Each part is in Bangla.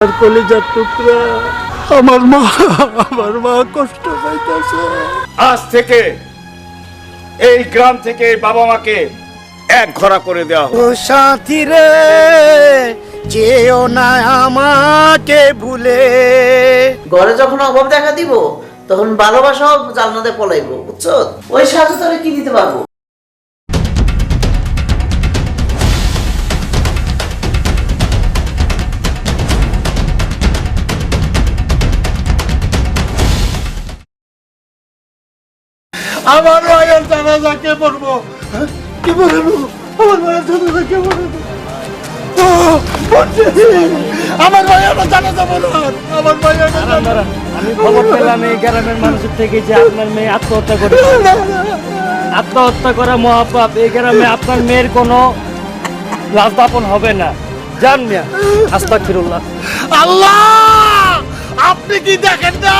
আর কলিজার টুকরা আমার মা আমার মা কষ্ট পাইতেছে। আজ থেকে এই গ্রাম থেকে বাবা মাকে এক ঘোড়া করে দেওয়া হোক। ও সাথী রে যেও না আমাকে ভুলে। ঘরে যখন অভাব দেখা দিব তখন ভালোবাসাও জালনাতে পলাইবো বুঝছ? ওই সাথে তোরে কি দিতে পারব? আমার মায়ের জানাজা কে পড়ব? হ্যাঁ? কে পড়ব? আমার মায়ের জানাজা কে পড়ব? আমার মায়ের জানাজা বলার আমার মায়ের আমি খবর পেলাম এই গ্রামের মানুষের থেকে যে আপনার মেয়ে আত্মহত্যা করেছে। আত্মহত্যা করা মহাপাপ। এই গ্রামে আপনার মেয়ের কোনো দাপন হবে না। জান মিয়া। আল্লাহ! আপনি কি দেখেন না?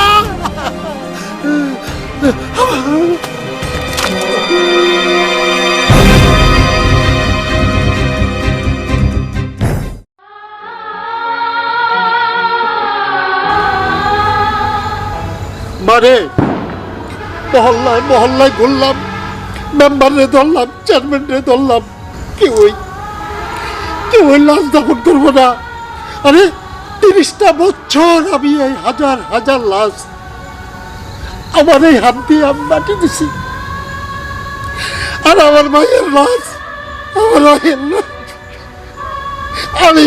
মারে, মহল্লায় মহল্লায় ঘুরলাম মেম্বারে ধরলাম, চেয়ারম্যানরে ধরলাম, কেউই কেউই লাশ দাপন করব না। আরে, তিরিশটা বছর আমি এই হাজার হাজার লাশ আমার এই হাত দিয়ে আমি মাটি দিছি। আর আমার মায়ের লাশ আমার মায়ের লাশ আমি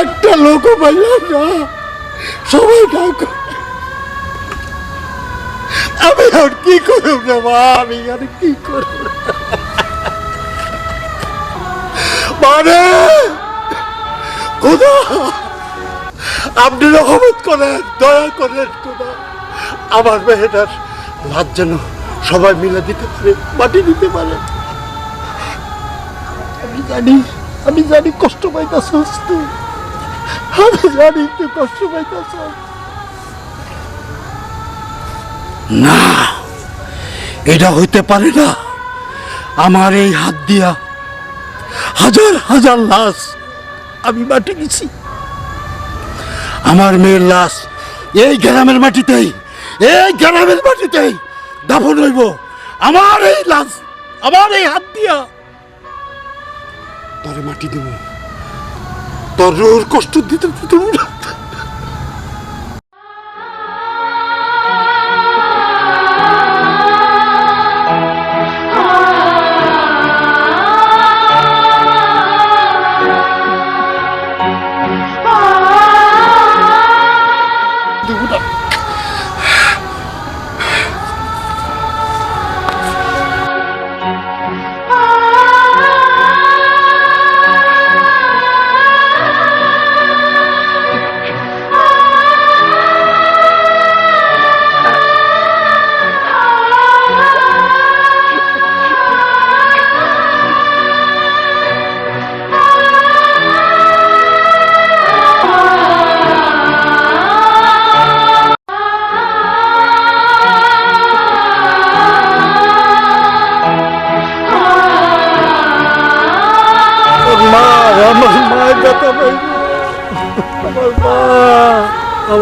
একটা লোকও পাইলাম না। সবাই ডাক আমি আর কি করব রে মা? আমি আর কি করব মানে খোদা, আপনি রহমত করেন, দয়া করেন, খোদা। আমার মেয়েটার লাভ সবাই মিলে দিতে পারে, মাটি দিতে পারে। আমি জানি আমি জানি কষ্ট পাইতেছস তুই আমি জানি তুই কষ্ট পাইতেছস না, এটা হইতে পারে না। আমার এই হাত দিয়া হাজার হাজার লাশ আমি মাটি দিছি। আমার মেয়ের লাশ এই গ্রামের মাটিতেই, এই গ্রামের মাটিতেই দাফন হইব। আমার এই লাশ আমার এই হাত দিয়া। তরে মাটি দেব। তোর কষ্ট দিতে দিতে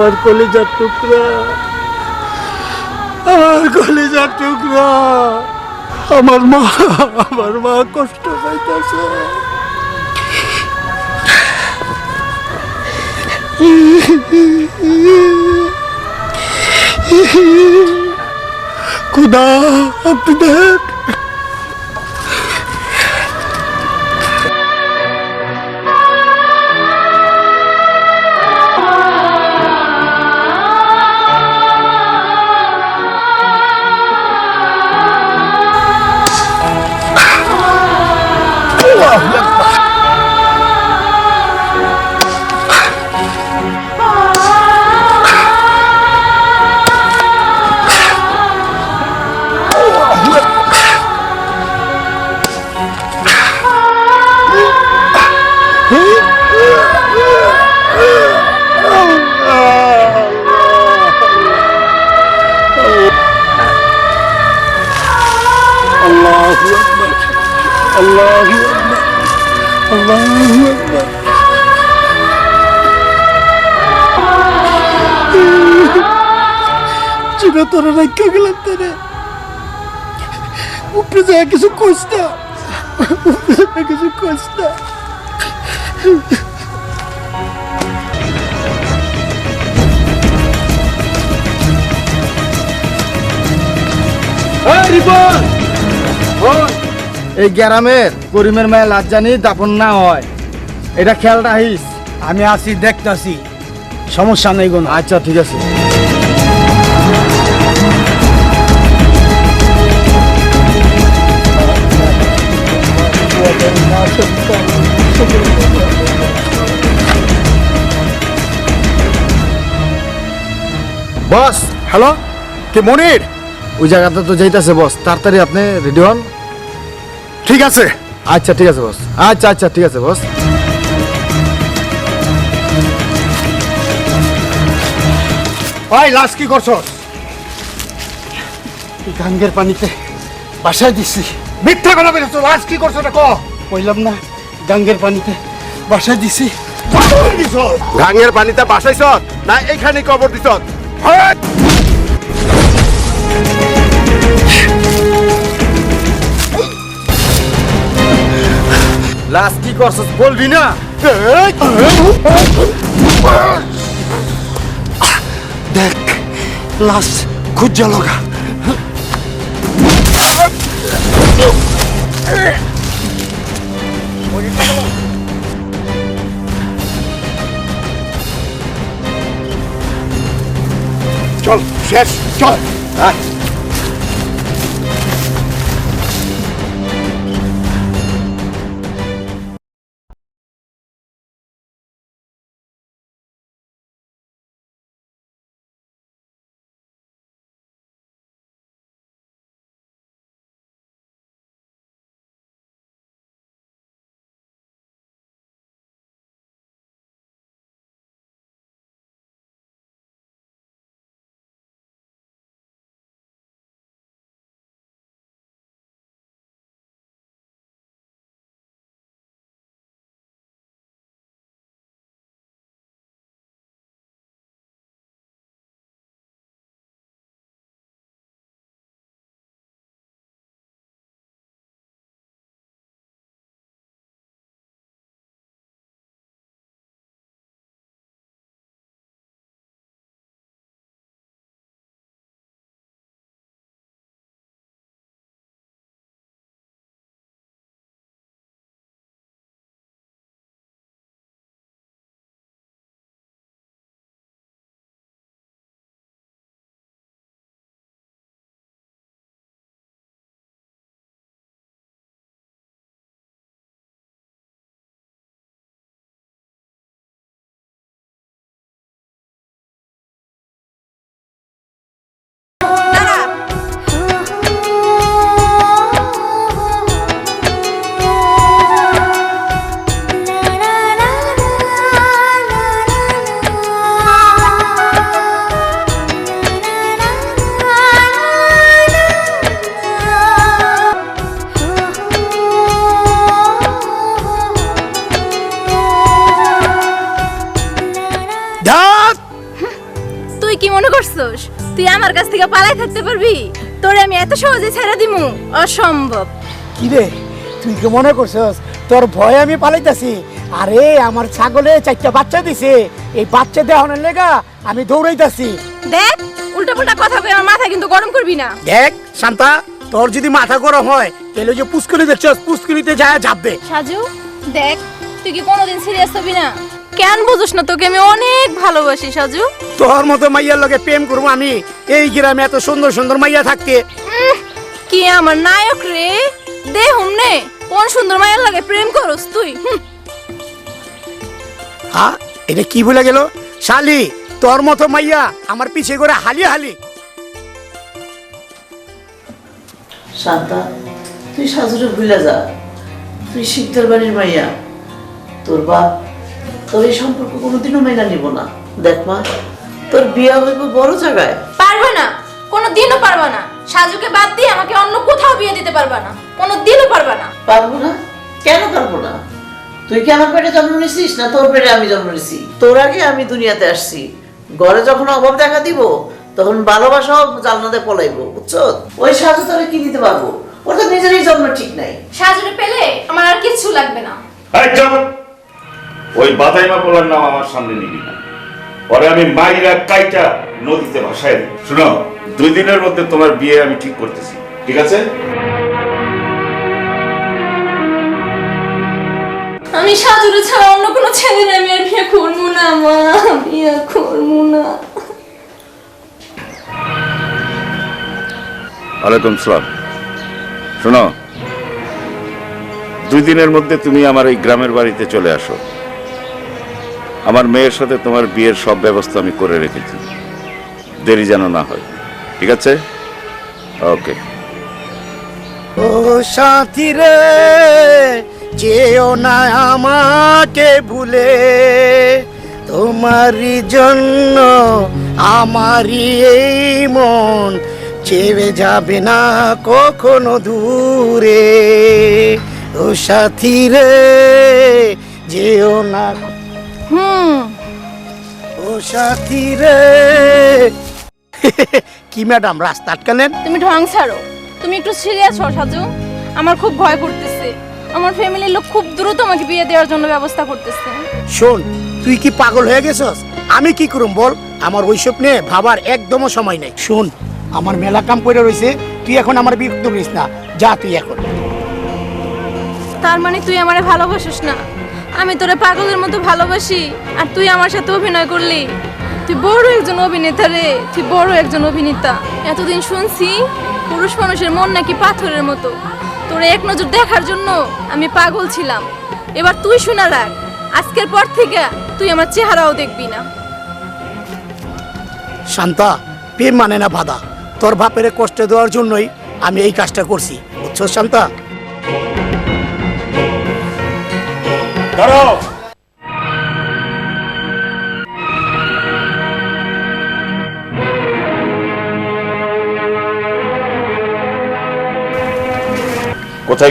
আমার কলিজার টুকরা, আমার কলিজার টুকরা। আমার মা আমার মা কষ্ট পাইতেছে। খুদা, আপনি দেখ। আল্লাহ আল্লাহ যেটা তোরা রাখা গেলাম তারা উপরে যা কিছু কষ্টা উপরে কিছু কষ্টা রিপন এই গ্রামের করিমের মায়ের লাজ জানি দাপন না হয়। এটা খেয়াল রাখিস। আমি আসি দেখতাছি। সমস্যা নেই কোনো। আচ্ছা ঠিক আছে। Boss hello? কে মনির? ওই জায়গাতে তো যাইতেছে বস। তাড়াতাড়ি আপনি রেডি হন। ঠিক আছে? আচ্ছা ঠিক আছে বস আচ্ছা আচ্ছা ঠিক আছে বস ভাই লাশ কি করছ? গাঙ্গের পানিতে বাসায় দিছি। মিথ্যা কথা বলেছ লাশ কি করছ এটা ক কইলাম না গাঙ্গের পানিতে বাসায় দিছি। গাঙের পানিতে বাসাইছ না এইখানে কবর দিছ? লাস্ট কি করছস বলবি না? দেখ লাশ খুঁজা লগা চল শেষ চল। ধাত থেকে পালাই থাকতে পারবি? তোরে আমি এত সহজে ছেড়ে দিমু। অসম্ভব। কি রে তুই কি মনে করছস? তোর ভয়ে আমি পালাইতাছি? আরে আমার ছাগলে চারটা বাচ্চা দিছে। এই বাচ্চা দেওয়ানোর লেগা আমি দৌড়াইতাছি। দেখ উল্টা পাল্টা কথা কই আমার মাথা কিন্তু গরম করবি না। দেখ শান্তা তোর যদি মাথা গরম হয় তাহলে যে পুষ্করি দেখছস পুষ্করিতে যায় যাবে সাজু দেখ তুই কি কোনোদিন সিরিয়াস হবি না? কেন বুঝোস না তোকে আমি অনেক ভালোবাসি সাজু। তোর মতো মাইয়ার লগে প্রেম করব আমি এই গ্রামে এত সুন্দর সুন্দর মাইয়া থাকতে। কি আমার নায়ক রে? দে হুমনে কোন সুন্দর মায়ের লাগে প্রেম করস তুই। হ্যাঁ এটা কি বলে গেল? শালি তোর মতো মাইয়া আমার পিছে করে হালি হালি। শান্তা তুই সাজুরে ভুলে যা। তুই শিকদার বাড়ির মাইয়া। তোর বাপ তোর এই সম্পর্ক কোনোদিনও মেনে নিব না। দেখ মা তোর বিয়া হইব বড় জায়গায়। পারবে না। কোনো দিনও পারবে না। সাজুকে বাদ দিয়ে আমাকে অন্য কোথাও বিয়ে দিতে পারবে না। কোনো দিনও পারবে না। পারব না? কেন পারব না? তুই কি আমার পেটে জন্ম নিছিস না তোর পেটে আমি জন্ম নিছি তোর আগে আমি দুনিয়াতে আসছি। ঘরে যখন অভাব দেখা দিব তখন ভালোবাসাও জালনাতে পলাইবো বুঝছ? ওই সাজু তোরে কি দিতে পারব? ওর তো নিজেরই জন্ম ঠিক নাই। সাজুরে পেলে আমার আর কিচ্ছু লাগবে না। এই চুপ! ওই বাদাইমা বলার নাম আমার সামনে নিবি না। পরে আমি মাইরা কাইটা নদীতে ভাসায় দিই। শুনো দুই দিনের মধ্যে তোমার বিয়ে আমি ঠিক করতেছি। ঠিক আছে? আমি সাজুরে ছাড়া অন্য কোনো ছেলে আমি আর বিয়ে করব না মা। বিয়ে করব না। ওয়ালাইকুম সালাম। শোনো দুই দিনের মধ্যে তুমি আমার এই গ্রামের বাড়িতে চলে আসো। আমার মেয়ের সাথে তোমার বিয়ের সব ব্যবস্থা আমি করে রেখেছি। দেরি যেন না হয়। ঠিক আছে? ওকে। ও সাথী রে যেও না আমাকে ভুলে। তোমারই জন্য আমারই এই মন চেয়ে যাবে না কখনো দূরে। ও সাথী রে, যেও না হুম। ও সাথী রে। কি ম্যাডাম রাস্তা আটকালেন? তুমি ঢং ছাড়ো। তুমি একটু সিরিয়াস হও সাজু। আমার খুব ভয় করতেছে। আমার ফ্যামিলির লোক খুব দ্রুত আমাকে বিয়ে দেওয়ার জন্য ব্যবস্থা করতেছে। শোন তুই কি পাগল হয়ে গেছস? আমি কি করুম বল? আমার ওইসব নিয়ে ভাবার একদমও সময় নেই। শোন আমার মেলা কাম করে রয়েছে তুই এখন আমার বিরক্ত করিস না। যা তুই এখন। তার মানে তুই আমারে ভালোবাসিস না? আমি তোরে পাগলের মতো ভালোবাসি, আর তুই আমার সাথে অভিনয় করলি। তুই বড় একজন অভিনেতা রে, তুই বড় একজন অভিনেতা। এতদিন শুনছি পুরুষ মানুষের মন নাকি পাথরের মতো। তোরে এক নজর দেখার জন্য আমি পাগল ছিলাম। এবার তুই শোনা রাখ, আজকের পর থেকে তুই আমার চেহারাও দেখবি না। শান্তা প্রেম মানে না বাধা তোর বাপের কষ্ট দেওয়ার জন্যই আমি এই কাজটা করছি। বুঝছ শান্তা? কোথায়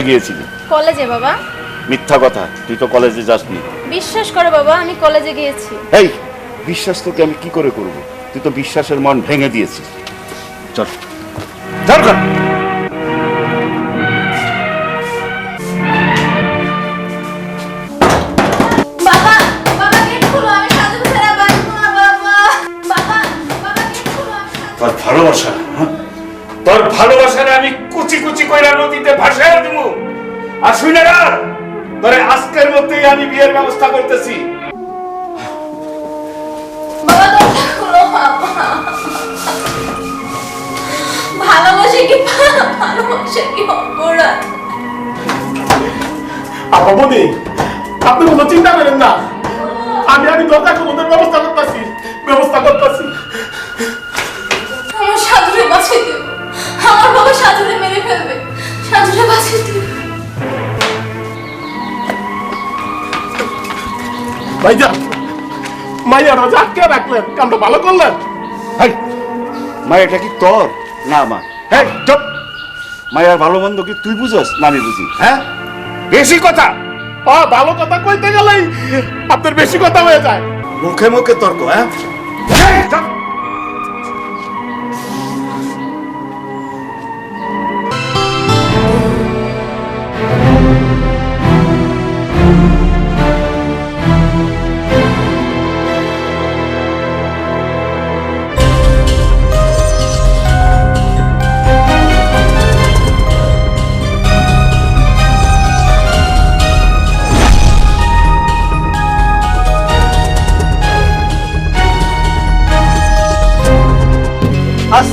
গিয়েছিলি? কলেজে বাবা। মিথ্যা কথা তুই তো কলেজে যাসনি। বিশ্বাস করে বাবা আমি কলেজে গিয়েছি। এই বিশ্বাস তোকে আমি কি করে করব? তুই তো বিশ্বাসের মন ভেঙে দিয়েছিস। চল। দরকার তোরে আজকের মধ্যেই আমি বিয়ের ব্যবস্থা করতেছি। ভালোবাসে কি ভালোবাসে কি অপরাধ? আপনি কোনো চিন্তা করেন না। আমি আমি দরজা ব্যবস্থা করতেছি ব্যবস্থা করতেছি। আমার সাজুরে বাঁচিয়ে দেব আমার বাবা সাজুরে মেরে ফেলবে। সাজুরে বাঁচিয়ে দেব ভাইজান মাইয়া রাজা আটকে রাখলেন? কামটা ভালো করলেন? হাই কি তোর? না মা। হ্যাঁ চুপ। মায়ের ভালো মন্দ কি তুই বুঝস? না আমি বুঝি। হ্যাঁ? বেশি কথা! ও ভালো কথা কইতে গেলেই আপনার বেশি কথা হয়ে যায়। মুখে মুখে তর্ক হ্যাঁ?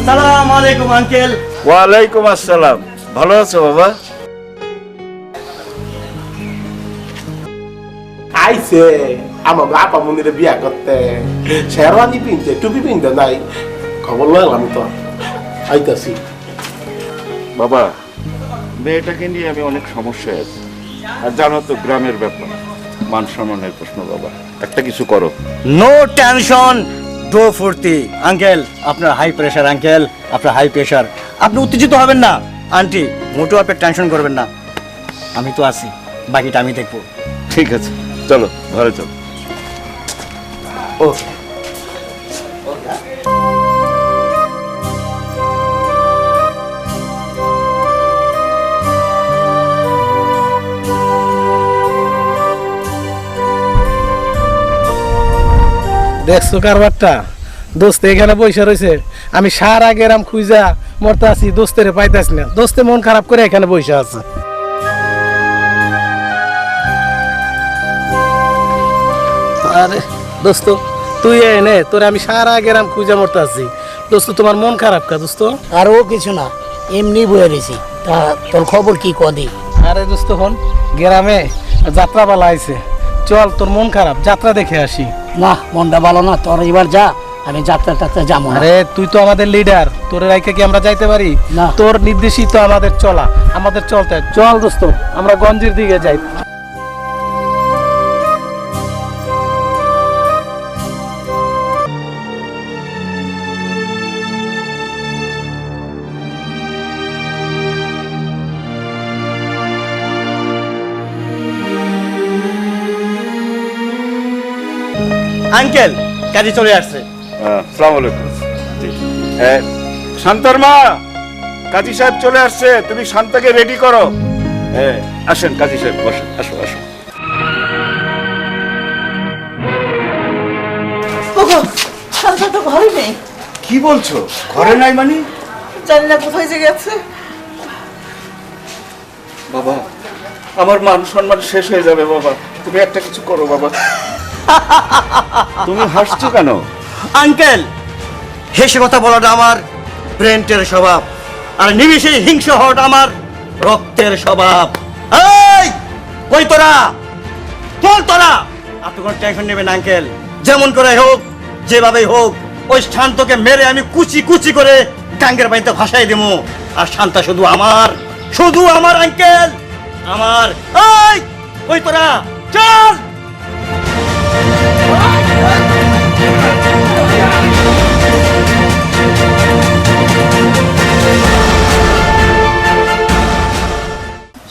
আলাইকুম আঙ্কেল। ওয়ালাইকুম আসসালাম। ভালো আছো বাবা? আইছে। আমার আপা মন্দিরে বিয়া করতে। শেরওয়ানি পিনতে টুপি পিনতে নাই। খবর লইলাম তো। আইতাছি। বাবা মেয়েটাকে নিয়ে আমি অনেক সমস্যায় আছি। আর জানো তো গ্রামের ব্যাপার। মান সম্মানের প্রশ্ন বাবা। একটা কিছু করো। নো টেনশন ডো ফুর্তি আঙ্কেল, আপনার হাই প্রেশার আঙ্কেল, আপনার হাই প্রেশার আপনি উত্তেজিত হবেন না। আন্টি মোটেও আপনি টেনশন করবেন না। আমি তো আছি। বাকিটা আমি দেখব। ঠিক আছে। চলো, ঘরে চলো। ওকে দেখছ কারবারটা? দোস্ত এখানে বসে রয়েছে আমি সারা গেরাম খুঁজা মরতে আছি দোস্তের পাইতাছি না। দোস্তে মন খারাপ করে এখানে বসে আছে। আরে দোস্ত তুই এনে তোরে আমি সারা গেরাম খুঁজা মরতে আছি। দোস্ত তোমার মন খারাপ কা দোস্ত? আর ও কিছু না এমনি বয়ে রয়েছি তা তোর খবর কি কদি আরে দোস্ত হন গ্রামে যাত্রা পালা আইছে। চল তোর মন খারাপ যাত্রা দেখে আসি। না মনটা ভালো না তোর এবার যা আমি যাত্রা টাত্রা যাব না। আরে তুই তো আমাদের লিডার তোর রাইকে কি আমরা যাইতে পারি? না। তোর নির্দেশিত আমাদের চলা আমাদের চলতে। চল দোস্ত। আমরা গঞ্জির দিকে যাই। আঙ্কেল কাজে চলে আসছে। সালাম আলাইকুম শান্তার মা কাজী সাহেব চলে আসছে তুমি শান্তাকে রেডি করো। এ, আসেন কাজী সাহেব বসেন আসো আসো। শান্তা তো ঘরে নেই। কি বলছো? ঘরে নাই মানে? জানি না কোথায় যে গেছে। বাবা আমার মান সম্মান শেষ হয়ে যাবে বাবা। তুমি একটা কিছু করো বাবা। তুমি হাসছো কেন? আঙ্কেল, হেসে কথা বলাটা আমার ব্রেন্টের স্বভাব, আর নিমিষে হিংস হওয়াটা আমার রক্তের স্বভাব। এই, কই তোরা? চল তোরা! আপনি কোনো টেনশন নেবেন আঙ্কেল। যেমন করে হোক, যেভাবেই হোক, ওই শান্তকে মেরে আমি কুচি কুচি করে গাঙ্গের বাড়িতে ভাসাই দেবো। আর শান্তা শুধু আমার শুধু আমার, আঙ্কেল! আমার। এই, কই তোরা? চল!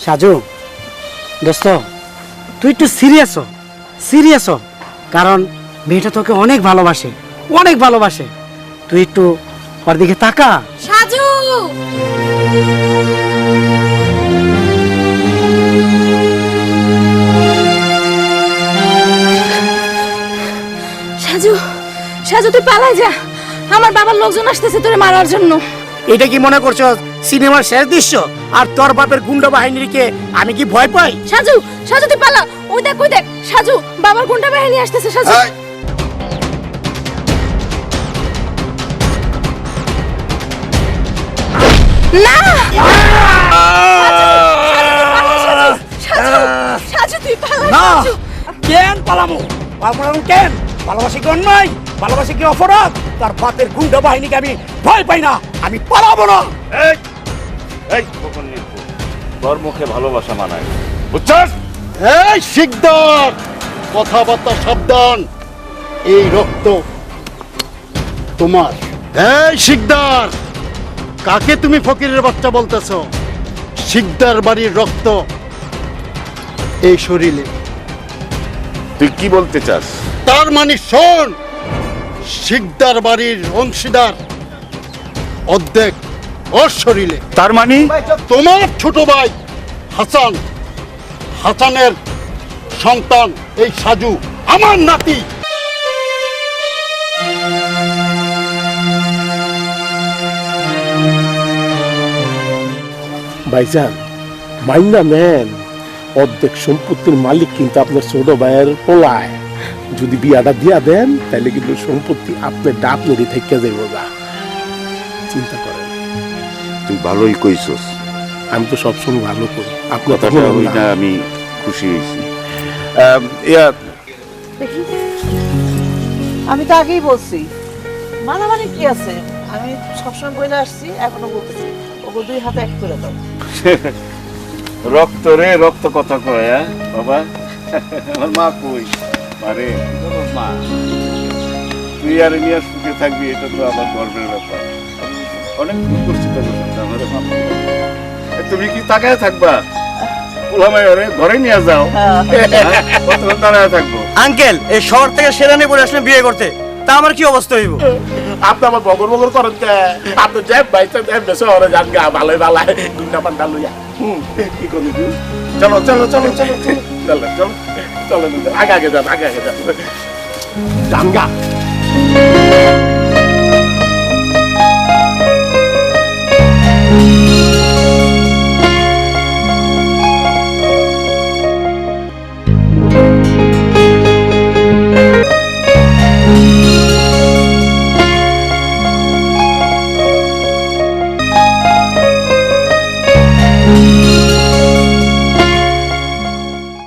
সাজু দোস্ত তুই একটু সিরিয়াস হ সিরিয়াস হ কারণ মেয়েটা তোকে অনেক ভালোবাসে অনেক ভালোবাসে। তুই একটু ওর দিকে তাকা। সাজু! সাজু সাজু তুই পালাই যা। আমার বাবার লোকজন আসতেছে তোরে মারার জন্য। এটা কি মনে করছ সিনেমার শেষ দৃশ্য আর তোর বাপের গুন্ডা বাহিনীকে আমি কি ভয় পাই সাজু সাজু তুই পালা ওই দেখ ওই দেখ সাজু বাবার গুন্ডা বাহিনী আসতেছে সাজু না সাজু তুই পালা না কেন পালামো পালামো কেন ভালোবাসি কি অন্যায় ভালোবাসি কি অপরাধ তার বাপের গুন্ডা বাহিনীকে আমি ভয় পাই না আমি পালাবো না এই তোর মুখে ভালোবাসা মানায়। বুঝছস? এই শিকদার! কথাবার্তা সাবধান। এই রক্ত তোমার। এই শিকদার! কাকে তুমি ফকিরের বাচ্চা বলতেছ? শিকদার বাড়ির রক্ত এই শরীরে। তুই কি বলতে চাস? তার মানে শোন শিকদার বাড়ির অংশীদার অর্ধেক ওর শরীরে। তার মানে? তোমার ছোট ভাই হাসান হাসানের সন্তান এই সাজু আমার নাতি। ভাইজান মাইনা নেন। অর্ধেক সম্পত্তির মালিক কিন্তু আপনার ছোট ভাইয়ের পোলায়। যদি বিয়াটা দিয়া দেন তাহলে কিন্তু সম্পত্তি আপনার ডাপনেরই থেকে যাইব না চিন্তা করেন তুই ভালোই কইছস। আমি তো সবসময় ভালো করি। আপনার তো কথাটা না। আমি খুশি হয়েছি। ইয়া আমি তো আগেই বলছি মানামানি কি আছে? আমি সবসময় বলে আসছি এখনও বলতেছি ওগো দুই হাতে এক করে দাও। রক্ত রে রক্ত কথা কয় হ্যাঁ? বাবা আমার মা কই? আরে মা। তুই আর নিয়ে সুখে থাকবি এটা তো আমার গর্বের ব্যাপার। অনেক করছি তুমি কি তাকায় থাকবা? ঘরে হ্যাঁ, তা কি অবস্থা গা চলো চলো চলো চলো জানগা